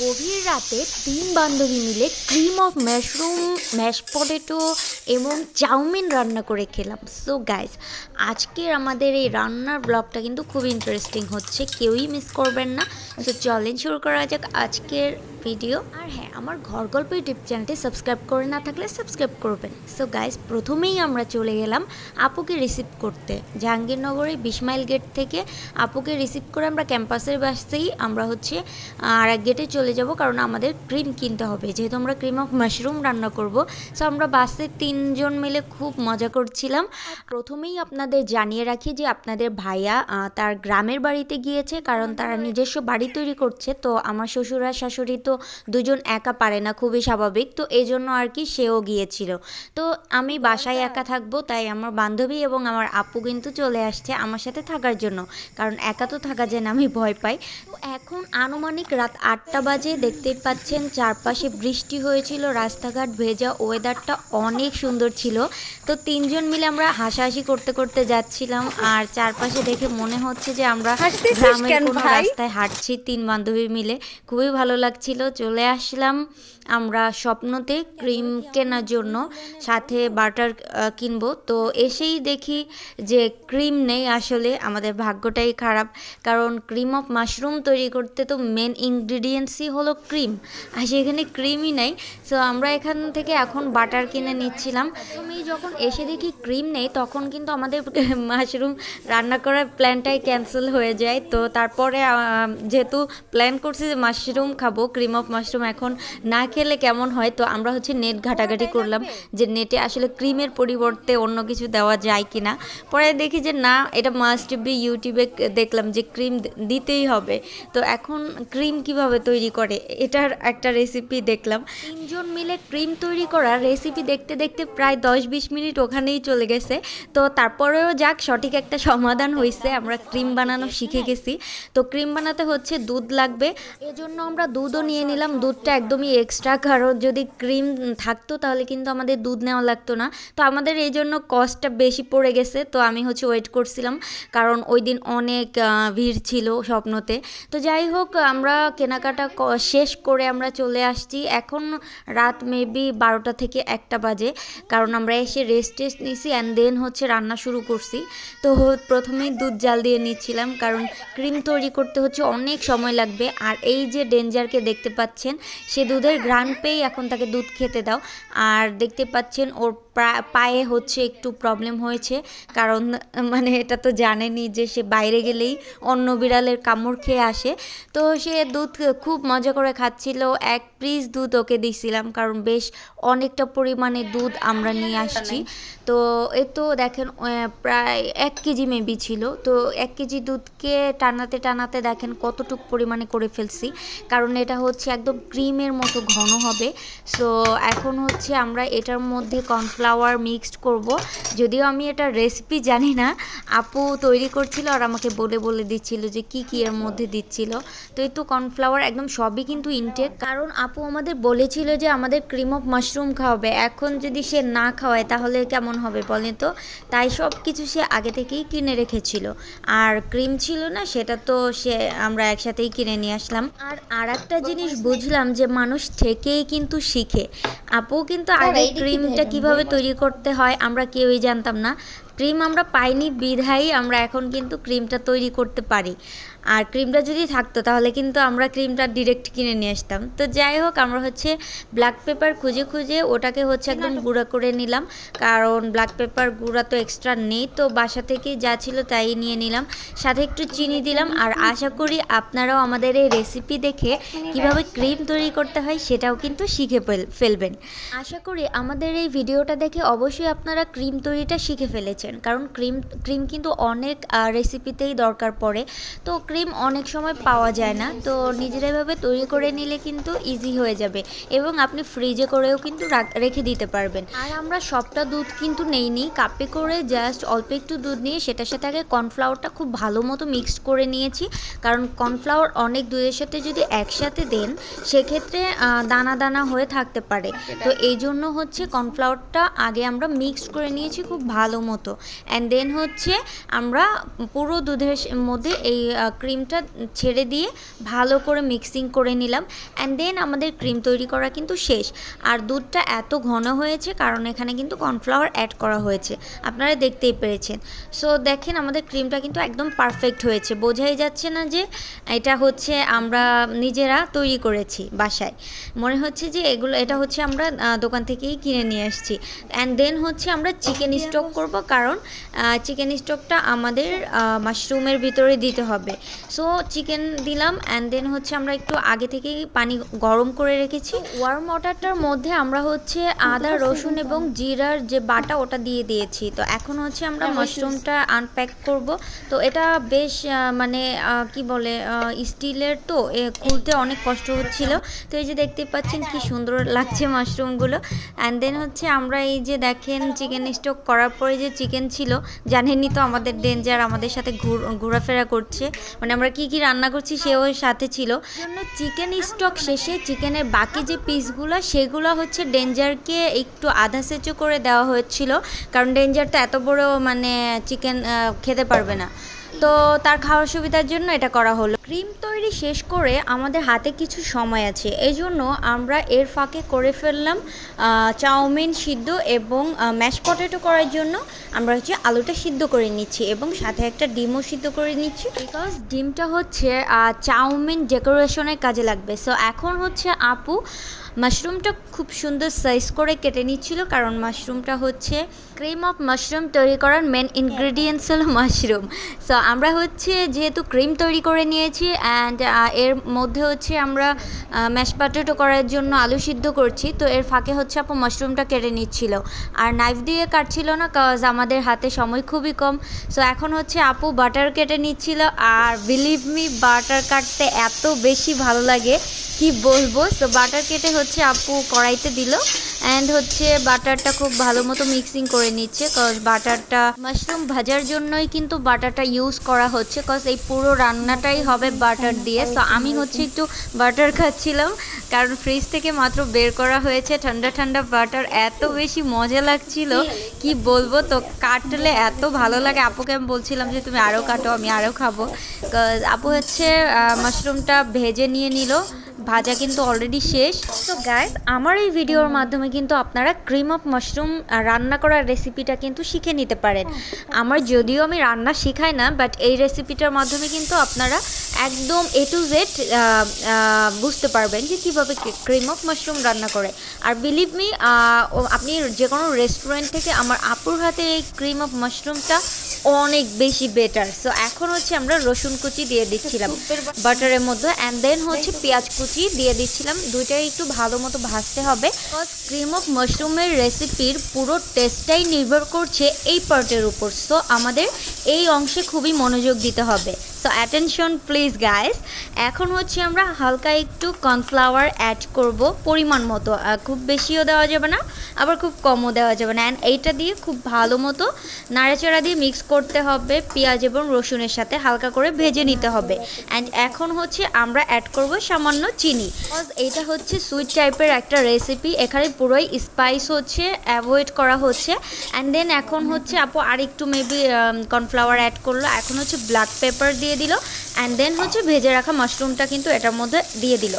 গভীর রাতে তিন বান্ধবী মিলে cream of mushroom mash potato এবং চাউমিন রান্না করে খেলাম। সো গাইস আজকের আমাদের এই রান্নার ব্লগটা কিন্তু খুব ইন্টারেস্টিং হচ্ছে। কেউই মিস করবেন না। সো চলেন শুরু করা যাক আজকের ভিডিও। আর হ্যাঁ আমার ঘর গল্প ইউটিউব চ্যানেলটি সাবস্ক্রাইব করে না থাকলে সাবস্ক্রাইব করবেন। সো গাইস প্রথমেই আমরা চলে গেলাম আপুকে রিসিভ করতে। জাহাঙ্গীরনগরে বিশ মাইল গেট থেকে আপুকে রিসিভ করে আমরা ক্যাম্পাসের বাসতেই আমরা হচ্ছে আর এক গেটে চলে যাব কারণ আমাদের ক্রিম কিনতে হবে। যেহেতু আমরা ক্রিম অফ মাশরুম রান্না করব সো আমরা বাসে তিনজন মিলে খুব মজা করছিলাম। প্রথমেই আপনাদের জানিয়ে রাখি যে আপনাদের ভাইয়া তার গ্রামের বাড়িতে গিয়েছে কারণ তারা নিজস্ব বাড়ি তৈরি করছে। তো আমার শ্বশুর শাশুড়ি তো দুজন একা পারে না খুবই স্বাভাবিক। তো এই জন্য আর কি সেও গিয়েছিল। তো আমি বাসায় একা থাকব তাই আমার বান্ধবী এবং আমার আপু কিন্তু চলে আসছে আমার সাথে থাকার জন্য। কারণ একা তো থাকা যায় না আমি ভয় পাই। তো এখন আনুমানিক রাত আটটা বাজে দেখতেই পাচ্ছেন চারপাশে বৃষ্টি হয়েছিল রাস্তাঘাট ভেজা ওয়েদারটা অনেক সুন্দর ছিল। তো তিনজন মিলে আমরা হাসাহাসি করতে করতে যাচ্ছিলাম আর চারপাশে দেখে মনে হচ্ছে যে আমরা গ্রামের কোনো রাস্তায় হাঁটছি তিন বান্ধবী মিলে। খুবই ভালো লাগছিল। চলে আসলাম। আমরা স্বপ্নতে ক্রিম কেনার জন্য সাথে বাটার কিনবো। তো এসেই দেখি যে ক্রিম নেই আসলে। আমাদের ভাগ্যটাই খারাপ। কারণ ক্রিম অফ মাশরুম তৈরি করতে তো মেন ইনগ্রিডিয়েন্টসই হলো ক্রিম। আর সেখানে ক্রিমই নেই। সো আমরা এখান থেকে এখন বাটার কিনে নিচ্ছিলাম। আমি যখন এসে দেখি ক্রিম নেই, তখন কিন্তু আমাদের মাশরুম রান্না করার প্ল্যানটাই ক্যান্সেল হয়ে যায়। তো তারপরে যেহেতু প্ল্যান করছি যে মাশরুম খাব, ক্রিম অফ মাশরুম এখন না খেলে কেমন হয়? তো আমরা হচ্ছে নেট ঘাটাঘাটি করলাম যে নেটে আসলে ক্রিমের পরিবর্তে অন্য কিছু দেওয়া যায় কি না পরে দেখি যে না, এটা মাস্ট বি ইউটিউবে দেখলাম যে ক্রিম দিতেই হবে। তো এখন ক্রিম কীভাবে তৈরি করে? এটার একটা রেসিপি দেখলাম। তিনজন মিলে ক্রিম তৈরি করার রেসিপি দেখতে দেখতে প্রায় দশ বিশ মিনিট ওখানেই চলে গেছে। তো তারপরেও যাক, সঠিক একটা সমাধান হয়েছে আমরা ক্রিম বানানো শিখে গেছি। তো ক্রিম বানাতে হচ্ছে দুধ লাগবে। এজন্য আমরা দুধও নিয়ে নিলাম। দুধটা একদমই এক্সট্রা কারণ যদি ক্রিম থাকতো তাহলে কিন্তু আমাদের দুধ নেওয়া লাগতো না। তো আমাদের এই জন্য কস্টটা বেশি পড়ে গেছে। তো আমি হচ্ছে ওয়েট করছিলাম। কারণ ওই দিন অনেক ভিড় ছিল স্বপ্নতে। তো যাই হোক, আমরা কেনাকাটা শেষ করে আমরা চলে আসছি। এখন রাত মেবি বারোটা থেকে একটা বাজে। কারণ আমরা এসে রেস্ট টেস্ট নিছি অ্যান্ড দেন হচ্ছে রান্না শুরু করছি। তো প্রথমেই দুধ জাল দিয়ে নিচ্ছিলাম। কারণ ক্রিম তৈরি করতে হচ্ছে অনেক সময় লাগবে। আর এই যে ডেঞ্জারকে দেখতে পাচ্ছেন। সে দুধের ঘ্রাণ পেয়েই এখন তাকে দুধ খেতে দাও। আর দেখতে পাচ্ছেন ওর পায়ে হচ্ছে একটু প্রবলেম হয়েছে। কারণ মানে এটা তো জানেনি যে সে বাইরে গেলেই অন্য বিড়ালের কামড় খেয়ে আসে। তো সে দুধ খুব মজা করে খাচ্ছিল। এক পিস দুধ ওকে দিছিলাম। কারণ বেশ অনেকটা পরিমাণে দুধ আমরা নিয়ে আসছি। তো এ তো দেখেন প্রায় এক কেজি মেবি ছিল। তো এক কেজি দুধকে টানাতে টানাতে দেখেন কতটুক পরিমাণে করে ফেলছি। কারণ এটা হচ্ছে একদম ক্রিমের মতো ঘন হবে। সো এখন হচ্ছে আমরা এটার মধ্যে কর্নফ্লাওয়ার মিক্সড করব। যদিও আমি এটা রেসিপি জানি না আপু তৈরি করছিল আর আমাকে বলে বলে দিচ্ছিল যে কি কি এর মধ্যে দিচ্ছিল। তো এই তো কর্নফ্লাওয়ার একদম সবই কিন্তু ইনটেক কারণ আপু আমাদের বলেছিল যে আমাদের ক্রিম অফ মাশরুম খাওয়াবে। এখন যদি সে না খাওয়ায় তাহলে কেমন হবে বলেন তো? তাই সব কিছু সে আগে থেকেই কিনে রেখেছিল। আর ক্রিম ছিল না সেটা তো সে আমরা একসাথেই কিনে নিয়ে আসলাম। আর আর একটা জিনিস বুঝলাম যে মানুষ থেকেই কিন্তু শিখে। আপু কিন্তু আগে ক্রিমটা? কীভাবে তৈরি করতে হয়, আমরা কেউই জানতাম না। ক্রিম আমরা পাইনি বিধাই আমরা, এখন কিন্তু ক্রিমটা তৈরি করতে পারি। আর ক্রিমটা যদি থাকতো তাহলে কিন্তু আমরা ক্রিমটা ডিরেক্ট কিনে নিয়ে আসতাম। তো যাই হোক আমরা হচ্ছে ব্ল্যাক পেপার খুঁজে খুঁজে ওটাকে হচ্ছে একদম গুঁড়া করে নিলাম। কারণ ব্ল্যাক পেপার গুঁড়া তো এক্সট্রা নেই তো বাসা থেকে যা ছিল তাই নিয়ে নিলাম। সাথে একটু চিনি দিলাম। আর আশা করি আপনারাও আমাদের এই রেসিপি দেখে কীভাবে ক্রিম তৈরি করতে হয় সেটাও কিন্তু শিখে ফেল- ফেলবেন। আশা করি আমাদের এই ভিডিওটা দেখে অবশ্যই আপনারা ক্রিম তৈরিটা শিখে ফেলেছেন। কারণ ক্রিম ক্রিম কিন্তু অনেক রেসিপিতেই দরকার পড়ে। তো ক্রিম অনেক সময় পাওয়া যায় না, তো নিজেরা এভাবে তৈরি করে নিলে কিন্তু ইজি হয়ে যাবে এবং আপনি ফ্রিজে করেও কিন্তু রাখ- রেখে দিতে পারবেন। আর আমরা সবটা দুধ কিন্তু নেইনি, কাপে করে জাস্ট অল্প একটু দুধ নিয়ে সেটার সাথে আগে কর্নফ্লাওয়ারটা খুব ভালো মতো মিক্সড করে নিয়েছি, কারণ কর্নফ্লাওয়ার অনেক দুধের সাথে যদি একসাথে দেন, সেক্ষেত্রে দানা দানা হয়ে থাকতে পারে। তো এই জন্য হচ্ছে কর্নফ্লাওয়ারটা আগে আমরা মিক্সড করে নিয়েছি খুব ভালো মতো। অ্যান্ড দেন হচ্ছে আমরা পুরো দুধের মধ্যে এই ক্রিমটা ছেড়ে দিয়ে ভালো করে মিক্সিং করে নিলাম অ্যান্ড দেন আমাদের ক্রিম তৈরি করা কিন্তু শেষ। আর দুধটা এত ঘন হয়েছে, কারণ এখানে কিন্তু কর্নফ্লাওয়ার অ্যাড করা হয়েছে। আপনারা দেখতেই পেরেছেন। সো দেখেন আমাদের ক্রিমটা কিন্তু একদম পারফেক্ট হয়েছে। বোঝাই যাচ্ছে না যে এটা হচ্ছে আমরা নিজেরা তৈরি করেছি বাসায়। মনে হচ্ছে যে এগুলো, এটা হচ্ছে আমরা দোকান থেকেই কিনে নিয়ে আসছি। অ্যান্ড দেন হচ্ছে আমরা চিকেন স্টক করব, কারণ চিকেন স্টকটা আমাদের মাশরুমের ভিতরে দিতে হবে। সো চিকেন দিলাম অ্যান্ড দেন হচ্ছে আমরা একটু আগে থেকেই পানি গরম করে রেখেছি। ওয়ার্ম ওয়াটারটার মধ্যে আমরা হচ্ছে আদা রসুন এবং জিরার যে বাটা ওটা দিয়ে দিয়েছি। তো এখন হচ্ছে আমরা মাশরুমটা আনপ্যাক করব। তো এটা বেশ মানে কি বলে স্টিলের তো খুলতে অনেক কষ্ট হচ্ছিল। তো এই যে দেখতে পাচ্ছেন কি সুন্দর লাগছে মাশরুমগুলো অ্যান্ড দেন হচ্ছে আমরা এই যে দেখেন চিকেন স্টক করার পরে যে চিকেন ছিল জানেনই তো আমাদের ডেঞ্জার আমাদের সাথে ঘুর- ঘোরাফেরা করছে। মানে আমরা কি কি রান্না করছি সেও সাথে ছিল। জন্য চিকেন স্টক শেষে চিকেনের বাকি যে পিসগুলো সেগুলো হচ্ছে ডেঞ্জারকে একটু আধা সেচো করে দেওয়া হয়েছিল। কারণ ডেঞ্জার তো এত বড় মানে চিকেন খেতে পারবে না। তো তার খাওয়ার সুবিধার জন্য এটা করা হলো। ক্রিম তৈরি শেষ করে আমাদের হাতে কিছু সময় আছে। এই জন্য আমরা এর ফাঁকে করে ফেললাম চাউমিন সিদ্ধ এবং ম্যাশ পটেটো করার জন্য আমরা হচ্ছে আলুটা সিদ্ধ করে নিচ্ছি এবং সাথে একটা ডিমও সিদ্ধ করে নিচ্ছি। বিকজ ডিমটা হচ্ছে চাউমিন ডেকোরেশনের কাজে লাগবে। সো এখন হচ্ছে আপু মাশরুমটা খুব সুন্দর সাইজ করে কেটে নিচ্ছিল কারণ মাশরুমটা হচ্ছে ক্রিম অফ মাশরুম তৈরি করার মেন ইনগ্রেডিয়েন্টস হলো মাশরুম। সো আমরা হচ্ছে যেহেতু ক্রিম তৈরি করে নিয়েছি অ্যান্ড এর মধ্যে হচ্ছে আমরা ম্যাশ পটেটো করার জন্য আলু সিদ্ধ করছি। তো এর ফাঁকে হচ্ছে আপু মাশরুমটা কেটে নিচ্ছিল। আর নাইফ দিয়ে কাটছিল না কাজ আমাদের হাতে সময় খুবই কম। সো এখন হচ্ছে আপু বাটার কেটে নিচ্ছিল। আর বিলিভ মি বাটার কাটতে এত বেশি ভালো লাগে, কি বলব? তো বাটার কেটে হচ্ছে আপু কড়াইতে দিল। অ্যান্ড হচ্ছে বাটারটা খুব ভালো মতো মিক্সিং করে নিচ্ছে কজ বাটারটা মাশরুম ভাজার জন্যই কিন্তু বাটারটা ইউজ করা হচ্ছে কজ এই পুরো রান্নাটাই হবে বাটার দিয়ে। তো আমি হচ্ছে একটু বাটার খাচ্ছিলাম, কারণ ফ্রিজ থেকে মাত্র বের করা হয়েছে ঠান্ডা ঠান্ডা বাটার, এত বেশি মজা লাগছিল। কি বলব, তো কাটলে এত ভালো লাগে। আপুকে আমি বলছিলাম যে, তুমি আরও কাটো, আমি আরও খাব। আপু হচ্ছে মাশরুমটা ভেজে নিয়ে নিল। ভাজা কিন্তু অলরেডি শেষ। তো গাইস আমার এই ভিডিওর মাধ্যমে কিন্তু আপনারা ক্রিম অফ মাশরুম রান্না করার রেসিপিটা কিন্তু শিখে নিতে পারেন। আমার যদিও আমি রান্না শেখাই না বাট এই রেসিপিটার মাধ্যমে কিন্তু আপনারা একদম এ টু জেড বুঝতে পারবেন যে কীভাবে ক্রিম অফ মাশরুম রান্না করে। আর বিলিভ মি আপনি যে কোনো রেস্টুরেন্ট থেকে আমার আপুর হাতে এই ক্রিম অফ মাশরুমটা অনেক বেশি বেটার সো এখন হচ্ছে আমরা রসুন কুচি দিয়ে দিচ্ছিলাম বাটারের মধ্যে অ্যান্ড দেন হচ্ছে পেঁয়াজ কুচি দিয়ে দিচ্ছিলাম। দুইটাই একটু ভালো মতো ভাজতে হবে। ক্রিম অফ মাশরুমের রেসিপির পুরো টেস্টটাই নির্ভর করছে এই পার্টের উপর। সো আমাদের এই অংশে খুবই মনোযোগ দিতে হবে। সো অ্যাটেনশন প্লিজ গাইস এখন হচ্ছে আমরা হালকা একটু কর্নফ্লাওয়ার অ্যাড করব। পরিমাণ মতো। খুব বেশিও দেওয়া যাবে না, আবার খুব কমও দেওয়া যাবে না। অ্যান্ড এইটা দিয়ে খুব ভালো মতো নাড়াচাড়া দিয়ে মিক্স করতে হবে। পেঁয়াজ এবং রসুনের সাথে হালকা করে ভেজে নিতে হবে। অ্যান্ড এখন হচ্ছে আমরা অ্যাড করব সামান্য চিনি। এইটা হচ্ছে সুইট টাইপের একটা রেসিপি এখানে পুরোই স্পাইস হচ্ছে অ্যাভয়েড করা হচ্ছে। অ্যান্ড দেন এখন হচ্ছে আপু আর একটু মেবি কর্নফ্লাওয়ার অ্যাড করল। এখন হচ্ছে ব্ল্যাক পেপার দিয়ে দিল অ্যান্ড দেন হচ্ছে ভেজে রাখা মাশরুমটা কিন্তু এটার মধ্যে দিয়ে দিল।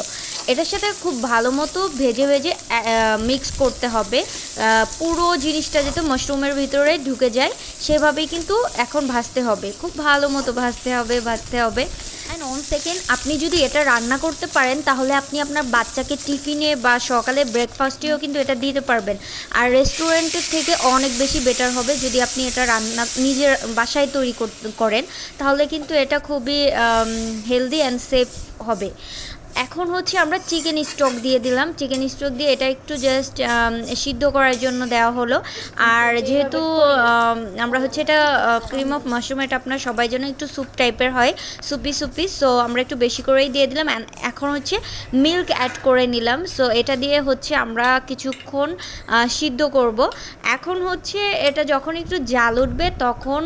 এটার সাথে খুব ভালো মতো ভেজে ভেজে মিক্স করতে হবে। পুরো জিনিসটা যাতে মাশরুমের ভিতরে ঢুকে যায়, সেভাবেই কিন্তু এখন ভাজতে হবে। খুব ভালো মতো ভাজতে হবে ভাজতে হবে। অ্যান্ড অন সেকেন্ড আপনি যদি এটা রান্না করতে পারেন, তাহলে আপনি আপনার বাচ্চাকে টিফিনে বা সকালে ব্রেকফাস্টেও কিন্তু এটা দিতে পারবেন। আর রেস্টুরেন্টের থেকে অনেক বেশি বেটার হবে যদি আপনি এটা রান্না নিজের বাসায় তৈরি করেন। তাহলে কিন্তু এটা খুবই হেলদি অ্যান্ড সেফ হবে। এখন হচ্ছে আমরা চিকেন স্টক দিয়ে দিলাম। চিকেন স্টক দিয়ে এটা একটু জাস্ট সিদ্ধ করার জন্য দেওয়া হলো। আর যেহেতু আমরা হচ্ছে এটা ক্রিম অফ মাশরুম এটা আপনার সবাই জন্য একটু স্যুপ টাইপের হয়। সুপি সুপি সো আমরা একটু বেশি করেই দিয়ে দিলাম। এখন হচ্ছে মিল্ক অ্যাড করে নিলাম। সো এটা দিয়ে হচ্ছে আমরা কিছুক্ষণ সিদ্ধ করব। এখন হচ্ছে এটা যখন একটু জাল উঠবে, তখন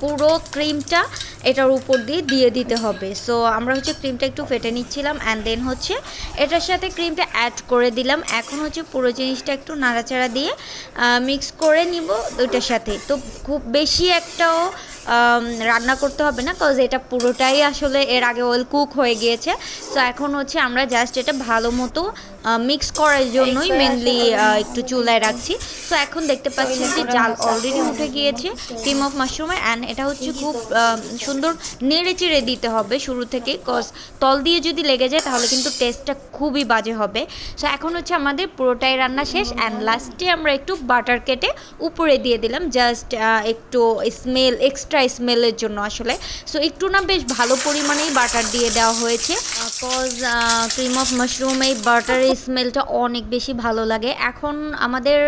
পুরো ক্রিমটা এটার উপর দিয়ে দিয়ে দিতে হবে। সো আমরা হচ্ছে ক্রিমটা একটু ফেটে নিচ্ছিলাম অ্যান্ড দেন হচ্ছে এটার সাথে ক্রিমটা অ্যাড করে দিলাম। এখন হচ্ছে পুরো জিনিসটা একটু নাড়াচাড়া দিয়ে মিক্স করে নিব দুইটার সাথে। তো খুব বেশি একটাও রান্না করতে হবে না কজ এটা পুরোটাই আসলে এর আগে ওয়েল কুক হয়ে গিয়েছে। তো এখন হচ্ছে আমরা জাস্ট এটা ভালো মতো মিক্স করার জন্যই মেনলি একটু চুলায় রাখছি। তো এখন দেখতে পাচ্ছি যে জাল অলরেডি উঠে গিয়েছে ক্রিম অফ মাশরুমে অ্যান্ড এটা হচ্ছে খুব সুন্দর নেড়ে চেড়ে দিতে হবে শুরু থেকে কজ তল দিয়ে যদি লেগে যায় তাহলে কিন্তু টেস্টটা খুবই বাজে হবে। সো এখন হচ্ছে আমাদের পুরোটাই রান্না শেষ অ্যান্ড লাস্টে আমরা একটু বাটার কেটে উপরে দিয়ে দিলাম জাস্ট একটু স্মেল এক্সট্রা স্মেলের জন্য আসলে। সো একটু না বেশ ভালো পরিমাণেই বাটার দিয়ে দেওয়া হয়েছে। কজ ক্রিম অফ মাশরুম এই বাটার স্মেলটা অনেক বেশি ভালো লাগে। এখন আমাদের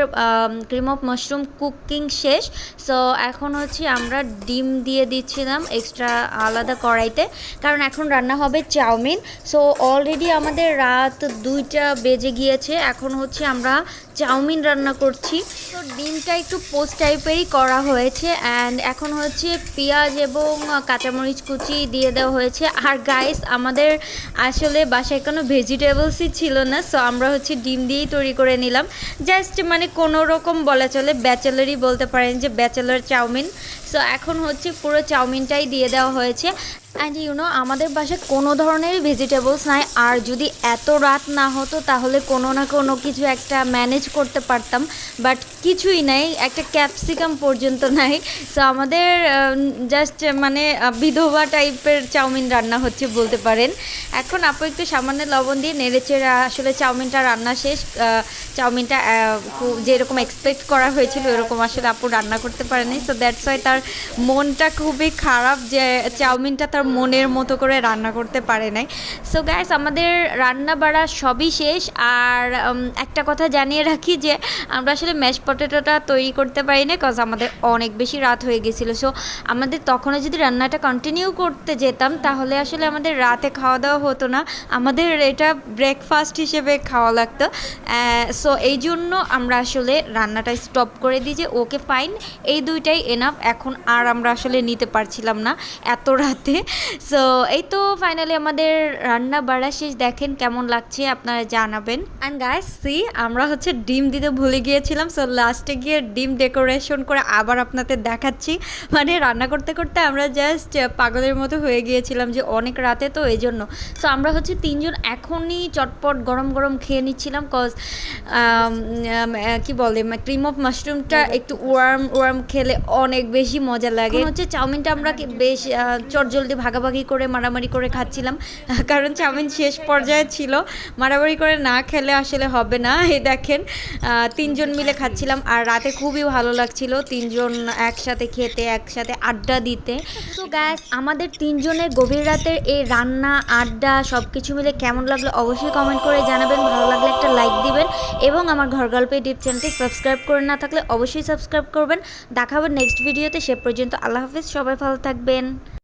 ক্রিম অফ মাশরুম কুকিং শেষ। সো এখন হচ্ছে আমরা ডিম দিয়ে দিচ্ছিলাম এক্সট্রা আলাদা কড়াইতে। কারণ এখন রান্না হবে চাউমিন। সো অলরেডি আমাদের রাত দুইটা বেজে গিয়েছে। এখন হচ্ছে আমরা চাউমিন রান্না করছি। তো ডিমটা একটু পোস্ট টাইপেরই করা হয়েছে অ্যান্ড এখন হচ্ছে পেঁয়াজ এবং কাঁচামরিচ কুচি দিয়ে দেওয়া হয়েছে। আর গাইস আমাদের আসলে বাসায় কোনো ভেজিটেবলসই ছিল না সো আমরা হচ্ছে ডিম দিয়েই তৈরি করে নিলাম। জাস্ট মানে কোনো রকম বলা চলে, ব্যাচেলারই বলতে পারেন যে ব্যাচেলার চাউমিন। সো এখন হচ্ছে পুরো চাউমিনটাই দিয়ে দেওয়া হয়েছে। অ্যান্ড ইউনো আমাদের বাসায় কোনো ধরনের ভেজিটেবলস নাই। আর যদি এত রাত না হতো, তাহলে কোনো না কোনো কিছু একটা ম্যানেজ করতে পারতাম বাট কিছুই নাই, একটা ক্যাপসিকাম পর্যন্ত নাই। সো আমাদের জাস্ট মানে বিধবা টাইপের চাউমিন রান্না হচ্ছে বলতে পারেন। এখন আপু একটু সামান্য লবণ দিয়ে নেড়েচেড়ে আসলে চাউমিনটা রান্না শেষ চাউমিনটা যেরকম এক্সপেক্ট করা হয়েছিল এরকম আসলে আপু রান্না করতে পারেনি। সো দ্যাটস ওয়াই তার মনটা খুবই খারাপ যে চাউমিনটা তার মনের মতো করে রান্না করতে পারে নাই। সো গ্যাস আমাদের রান্না বাড়া সবই শেষ। আর একটা কথা জানিয়ে রাখি যে আমরা আসলে ম্যাশ পটেটোটা তৈরি করতে পারি না কজ আমাদের অনেক বেশি রাত হয়ে গেছিল। সো আমাদের তখনও যদি রান্নাটা কন্টিনিউ করতে যেতাম, তাহলে আসলে আমাদের রাতে খাওয়া দাওয়া হতো না। আমাদের এটা ব্রেকফাস্ট হিসেবে খাওয়া লাগতো। সো এই জন্য আমরা আসলে রান্নাটা স্টপ করে দিই যে, ওকে ফাইন এই দুইটাই এনাফ এখন আর আমরা আসলে নিতে পারছিলাম না এত রাতে। সো এই তো ফাইনালি আমাদের রান্না বাড়া শেষ। দেখেন কেমন লাগছে, আপনারা জানাবেন। অ্যান্ড গাইস সি আমরা হচ্ছে ডিম দিতে ভুলে গিয়েছিলাম সো লাস্টে গিয়ে ডিম ডেকোরেশন করে আবার আপনাদের দেখাচ্ছি। মানে রান্না করতে করতে আমরা জাস্ট পাগলের মতো হয়ে গিয়েছিলাম যে অনেক রাতে তো এই জন্য সো আমরা হচ্ছে তিনজন এখনই চটপট গরম গরম খেয়ে নিচ্ছিলাম কজ কি বলে ক্রিম অফ মাশরুমটা একটু ওয়ার্ম ওয়ার্ম খেলে অনেক বেশি মজা লাগে। হচ্ছে চাউমিনটা আমরা বেশ চটজলদি ভাগাভাগি করে মারামারি করে খাচ্ছিলাম। কারণ চাউমিন শেষ পর্যায়ে ছিল। মারামারি করে না খেলে আসলে হবে না। এই দেখেন তিনজন মিলে খাচ্ছিলাম আর রাতে খুবই ভালো লাগছিল। তিনজন একসাথে খেতে, একসাথে আড্ডা দিতে। তো গ্যাস আমাদের তিনজনের গভীর রাতের এই রান্না, আড্ডা সব কিছু মিলে কেমন লাগল অবশ্যই কমেন্ট করে জানাবেন। ভালো লাগলে একটা লাইক দিবেন এবং আমার ঘর গল্পে ডিপ চ্যানেলটি সাবস্ক্রাইব করে না থাকলে অবশ্যই সাবস্ক্রাইব করবেন। দেখা হবে নেক্সট ভিডিওতে সে পর্যন্ত আল্লাহ হাফিজ, সবাই ভালো থাকবেন।